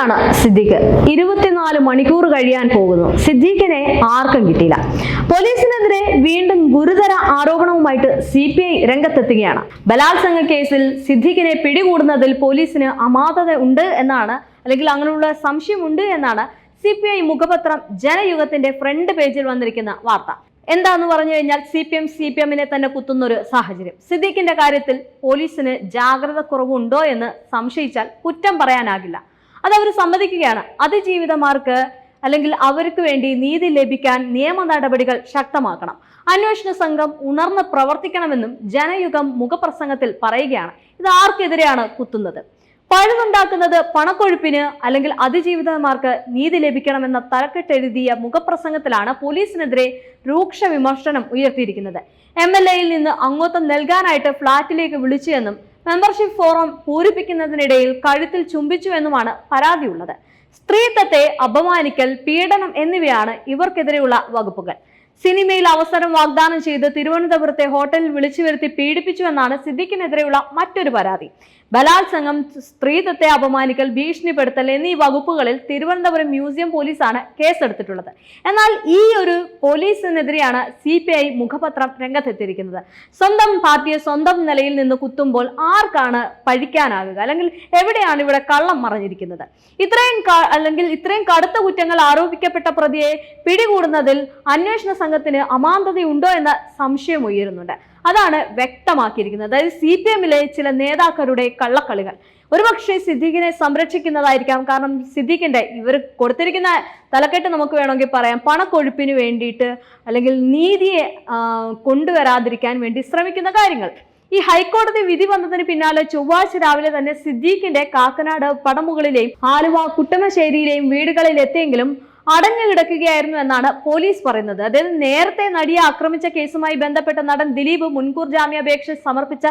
എവിടെയാണ് സിദ്ദീഖ്? ഇരുപത്തിനാല് മണിക്കൂർ കഴിയാൻ പോകുന്നു. സിദ്ദീഖിനെ ആർക്കും കിട്ടിയില്ല. പോലീസിനെതിരെ വീണ്ടും ഗുരുതര ആരോപണവുമായിട്ട് സി പി ഐ രംഗത്തെത്തുകയാണ്. ബലാത്സംഗ കേസിൽ സിദ്ദീഖിനെ പിടികൂടുന്നതിൽ പോലീസിന് അമാതത ഉണ്ട് എന്നാണ് അല്ലെങ്കിൽ അങ്ങനെയുള്ള സംശയമുണ്ട് എന്നാണ് സി പി ഐ മുഖപത്രം ജനയുഗത്തിന്റെ ഫ്രണ്ട് പേജിൽ വന്നിരിക്കുന്ന വാർത്ത. എന്താന്ന് പറഞ്ഞു കഴിഞ്ഞാൽ C P M C P എമ്മിനെ തന്നെ കുത്തുന്ന ഒരു സാഹചര്യം. സിദ്ദീഖിന്റെ കാര്യത്തിൽ പോലീസിന് ജാഗ്രത കുറവുണ്ടോ എന്ന് സംശയിച്ചാൽ കുറ്റം പറയാനാകില്ല. അത് അവർ സമ്മതിക്കുകയാണ്. അതിജീവിതമാർക്ക് അല്ലെങ്കിൽ അവർക്ക് വേണ്ടി നീതി ലഭിക്കാൻ നിയമ നടപടികൾ ശക്തമാക്കണം. അന്വേഷണ സംഘം ഉണർന്ന് പ്രവർത്തിക്കണമെന്നും ജനയുഗം മുഖപ്രസംഗത്തിൽ പറയുകയാണ്. ഇത് ആർക്കെതിരെയാണ് കുത്തുന്നത്? പഴുതുണ്ടാക്കുന്നത് പണക്കൊഴുപ്പിന് അല്ലെങ്കിൽ അതിജീവിതന്മാർക്ക് നീതി ലഭിക്കണമെന്ന തലക്കെട്ടെഴുതിയ മുഖപ്രസംഗത്തിലാണ് പോലീസിനെതിരെ രൂക്ഷ വിമർശനം ഉയർത്തിയിരിക്കുന്നത്. എം എൽ എയിൽ നിന്ന് അംഗത്വം നൽകാനായിട്ട് ഫ്ളാറ്റിലേക്ക് വിളിച്ചുവെന്നും മെമ്പർഷിപ്പ് ഫോറം പൂരിപ്പിക്കുന്നതിനിടയിൽ കഴുത്തിൽ ചുംബിച്ചുവെന്നുമാണ് പരാതിയുള്ളത്. സ്ത്രീത്വത്തെ അപമാനിക്കൽ പീഡനം എന്നിവയാണ് ഇവർക്കെതിരെയുള്ള വകുപ്പുകൾ. സിനിമയിൽ അവസരം വാഗ്ദാനം ചെയ്ത് തിരുവനന്തപുരത്തെ ഹോട്ടലിൽ വിളിച്ചു വരുത്തി പീഡിപ്പിച്ചുവെന്നാണ് സിദ്ദിഖിനെതിരെയുള്ള മറ്റൊരു പരാതി. ബലാത്സംഗം സ്ത്രീത്വത്തെ അപമാനിക്കൽ ഭീഷണിപ്പെടുത്തൽ എന്നീ വകുപ്പുകളിൽ തിരുവനന്തപുരം മ്യൂസിയം പോലീസാണ് കേസെടുത്തിട്ടുള്ളത്. എന്നാൽ ഈ ഒരു പോലീസിനെതിരെയാണ് സി പി ഐ മുഖപത്രം രംഗത്തെത്തിയിരിക്കുന്നത്. സ്വന്തം പാർട്ടിയെ സ്വന്തം നിലയിൽ നിന്ന് കുത്തുമ്പോൾ ആർക്കാണ് പഴിക്കാനാകുക? അല്ലെങ്കിൽ എവിടെയാണ് ഇവിടെ കള്ളം മറഞ്ഞിരിക്കുന്നത്? ഇത്രയും അല്ലെങ്കിൽ ഇത്രയും കടുത്ത കുറ്റങ്ങൾ ആരോപിക്കപ്പെട്ട പ്രതിയെ പിടികൂടുന്നതിൽ അന്വേഷണ സംഘത്തിന് അമാന്തതയുണ്ടോ എന്ന സംശയം ഉയരുന്നുണ്ട്. അതാണ് വ്യക്തമാക്കിയിരിക്കുന്നത്. അതായത് സി പി എമ്മിലെ ചില നേതാക്കളുടെ കള്ളക്കളികൾ. ഒരുപക്ഷെ സിദ്ദീഖിനെ സംരക്ഷിക്കുന്നതായിരിക്കാം. കാരണം സിദ്ദീഖിന്റെ ഇവർ കൊടുത്തിരിക്കുന്ന തലക്കെട്ട് നമുക്ക് വേണമെങ്കിൽ പറയാം. പണക്കൊഴുപ്പിന് വേണ്ടിയിട്ട് അല്ലെങ്കിൽ നീതിയെ കൊണ്ടുവരാതിരിക്കാൻ വേണ്ടി ശ്രമിക്കുന്ന കാര്യങ്ങൾ. ഈ ഹൈക്കോടതി വിധി വന്നതിന് പിന്നാലെ ചൊവ്വാഴ്ച രാവിലെ തന്നെ സിദ്ദീഖിന്റെ കാക്കനാട് പടമുകളിലെയും ആലുവ കുട്ടമശ്ശേരിയിലെയും വീടുകളിൽ എത്തിയെങ്കിലും അടഞ്ഞു കിടക്കുകയായിരുന്നു എന്നാണ് പോലീസ് പറയുന്നത്. അതായത് നേരത്തെ നടിയെ ആക്രമിച്ച കേസുമായി ബന്ധപ്പെട്ട നടൻ ദിലീപ് മുൻകൂർ ജാമ്യാപേക്ഷ സമർപ്പിച്ച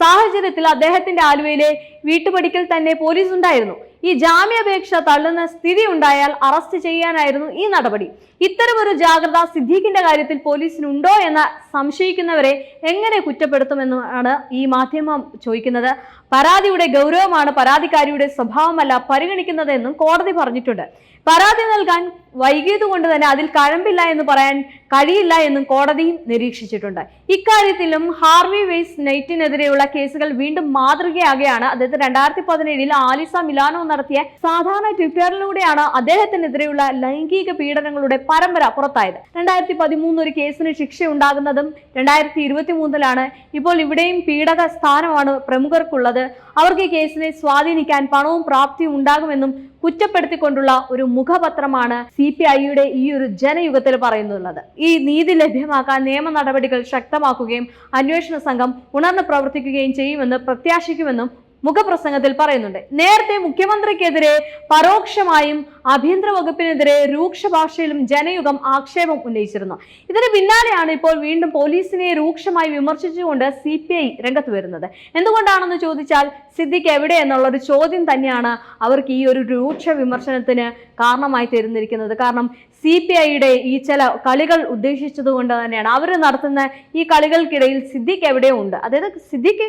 സാഹചര്യത്തിൽ അദ്ദേഹത്തിന്റെ ആലുവയിലെ വീട്ടുപടിക്കൽ തന്നെ പോലീസ് ഉണ്ടായിരുന്നു ഈ ജാമ്യാപേക്ഷ തള്ളുന്ന സ്ഥിതി ഉണ്ടായാൽ അറസ്റ്റ് ചെയ്യാനായിരുന്നു ഈ നടപടി. ഇത്തരമൊരു ജാഗ്രത സിദ്ദീഖിന്റെ കാര്യത്തിൽ പോലീസിനുണ്ടോ എന്ന് സംശയിക്കുന്നവരെ എങ്ങനെ കുറ്റപ്പെടുത്തുമെന്നാണ് ഈ മാധ്യമം ചോദിക്കുന്നത്. പരാതിയുടെ ഗൗരവമാണ് പരാതിക്കാരിയുടെ സ്വഭാവമല്ല പരിഗണിക്കുന്നതെന്നും കോടതി പറഞ്ഞിട്ടുണ്ട്. പരാതി നൽകാൻ വൈകിയത് കൊണ്ട് തന്നെ അതിൽ കഴമ്പില്ല എന്ന് പറയാൻ കഴിയില്ല എന്നും കോടതിയും നിരീക്ഷിച്ചിട്ടുണ്ട്. ഇക്കാര്യത്തിലും ഹാർവി വെയ്സ് നെയ്റ്റിനെതിരെയുള്ള കേസുകൾ വീണ്ടും മാതൃകയാകുകയാണ് അതായത് രണ്ടായിരത്തി പതിനേഴിൽ ആലിസ മിലാനോ നടത്തിയ സാധാരണ ട്വിറ്ററിലൂടെയാണ് അദ്ദേഹത്തിനെതിരെയുള്ള ലൈംഗിക പീഡനങ്ങളുടെ പരമ്പര പുറത്തായത്. രണ്ടായിരത്തി പതിമൂന്ന് ഒരു കേസിന് ശിക്ഷ ഉണ്ടാകുന്നതും രണ്ടായിരത്തി ഇരുപത്തി മൂന്നിലാണ് ഇപ്പോൾ ഇവിടെയും പീഡക സ്ഥാനമാണ് പ്രമുഖർക്കുള്ളത്. അവർക്ക് ഈ കേസിനെ സ്വാധീനിക്കാൻ പണവും പ്രാപ്തിയും ഉണ്ടാകുമെന്നും കുറ്റപ്പെടുത്തിക്കൊണ്ടുള്ള ഒരു മുഖപത്രമാണ് സി പി ഐയുടെ ഈ ഒരു ജനയുഗത്തിൽ പറയുന്നുള്ളത്. ഈ നീതി ലഭ്യമാക്കാൻ നിയമ നടപടികൾ ശക്തമാക്കുകയും അന്വേഷണ സംഘം ഉണർന്ന് പ്രവർത്തിക്കുകയും ചെയ്യുമെന്ന് പ്രത്യാശിക്കുമെന്നും മുഖപ്രസംഗത്തിൽ പറയുന്നുണ്ട്. നേരത്തെ മുഖ്യമന്ത്രിക്കെതിരെ പരോക്ഷമായും ആഭ്യന്തര വകുപ്പിനെതിരെ രൂക്ഷ ഭാഷയിലും ജനയുഗം ആക്ഷേപം ഉന്നയിച്ചിരുന്നു. ഇതിന് പിന്നാലെയാണ് ഇപ്പോൾ വീണ്ടും പോലീസിനെ രൂക്ഷമായി വിമർശിച്ചുകൊണ്ട് സി പി ഐ രംഗത്ത് വരുന്നത്. എന്തുകൊണ്ടാണെന്ന് ചോദിച്ചാൽ സിദ്ദിഖ് എവിടെ എന്നുള്ള ഒരു ചോദ്യം തന്നെയാണ് അവർക്ക് ഈ ഒരു രൂക്ഷ വിമർശനത്തിന് കാരണമായി തീരുന്നിരിക്കുന്നത്. കാരണം സി പി ഐയുടെ ഈ ചില കളികൾ ഉദ്ദേശിച്ചത് കൊണ്ട് തന്നെയാണ്. അവർ നടത്തുന്ന ഈ കളികൾക്കിടയിൽ സിദ്ദിഖ് എവിടെയോ ഉണ്ട്. അതായത് സിദ്ദിഖ്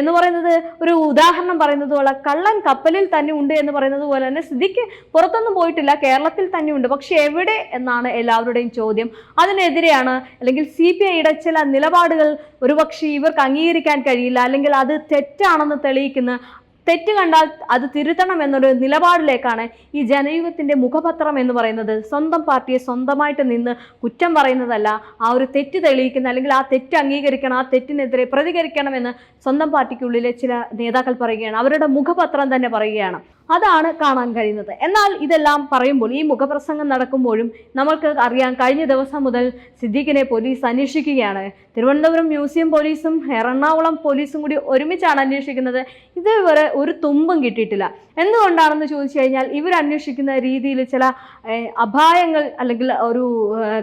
എന്ന് പറയുന്നത് ഒരു ഉദാഹരണം പറയുന്നത് പോലെ കള്ളൻ കപ്പലിൽ തന്നെ ഉണ്ട് എന്ന് പറയുന്നത് പോലെ തന്നെ സിദ്ദിഖ് പുറത്തൊന്നും പോയിട്ടില്ല കേരളത്തിൽ തന്നെ ഉണ്ട്. പക്ഷെ എവിടെ എന്നാണ് എല്ലാവരുടെയും ചോദ്യം. അതിനെതിരെയാണ് അല്ലെങ്കിൽ സി പി ഐയുടെ ചില നിലപാടുകൾ ഒരുപക്ഷെ ഇവർക്ക് അംഗീകരിക്കാൻ കഴിയില്ല അല്ലെങ്കിൽ അത് തെറ്റാണെന്ന് തെളിയിക്കുന്ന തെറ്റ് കണ്ടാൽ അത് തിരുത്തണം എന്നൊരു നിലപാടിലേക്കാണ് ഈ ജനയുഗത്തിന്റെ മുഖപത്രം എന്ന് പറയുന്നത്. സ്വന്തം പാർട്ടിയെ സ്വന്തമായിട്ട് നിന്ന് കുറ്റം പറയുന്നതല്ല ആ ഒരു തെറ്റ് തെളിയിക്കുന്ന അല്ലെങ്കിൽ ആ തെറ്റ് അംഗീകരിക്കണം ആ തെറ്റിനെതിരെ പ്രതികരിക്കണമെന്ന് സ്വന്തം പാർട്ടിക്കുള്ളിലെ ചില നേതാക്കൾ പറയുകയാണ്. അവരുടെ മുഖപത്രം തന്നെ പറയുകയാണ്. അതാണ് കാണാൻ കഴിയുന്നത്. എന്നാൽ ഇതെല്ലാം പറയുമ്പോൾ ഈ മുഖപ്രസംഗം നടക്കുമ്പോഴും നമ്മൾക്ക് അറിയാം കഴിഞ്ഞ ദിവസം മുതൽ സിദ്ദീഖിനെ പോലീസ് അന്വേഷിക്കുകയാണ്. തിരുവനന്തപുരം മ്യൂസിയം പോലീസും എറണാകുളം പോലീസും കൂടി ഒരുമിച്ചാണ് അന്വേഷിക്കുന്നത്. ഇതുവരെ ഒരു തുമ്പും കിട്ടിയിട്ടില്ല. എന്തുകൊണ്ടാണെന്ന് ചോദിച്ചു കഴിഞ്ഞാൽ ഇവർ അന്വേഷിക്കുന്ന രീതിയിൽ ചില അപായങ്ങൾ അല്ലെങ്കിൽ ഒരു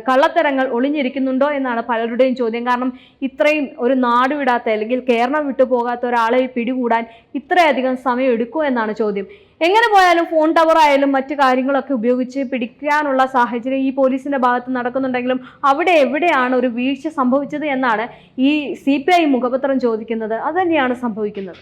കള്ളത്തരങ്ങൾ ഒളിഞ്ഞിരിക്കുന്നുണ്ടോ എന്നാണ് പലരുടെയും ചോദ്യം. കാരണം ഇത്രയും ഒരു നാട് വിടാത്ത അല്ലെങ്കിൽ കേരളം വിട്ടു പോകാത്ത ഒരാളെ പിടികൂടാൻ ഇത്രയധികം സമയം എടുക്കുമോ എന്നാണ് ചോദ്യം. എങ്ങനെ പോയാലും ഫോൺ ടവർ ആയാലും മറ്റു കാര്യങ്ങളൊക്കെ ഉപയോഗിച്ച് പിടിക്കാനുള്ള സാഹചര്യം ഈ പോലീസിന്റെ ഭാഗത്ത് നടക്കുന്നുണ്ടെങ്കിലും അവിടെ എവിടെയാണ് ഒരു വീഴ്ച സംഭവിച്ചത് എന്നാണ് ഈ സി പി ഐ മുഖപത്രം ചോദിക്കുന്നത്. അത് തന്നെയാണ് സംഭവിക്കുന്നത്.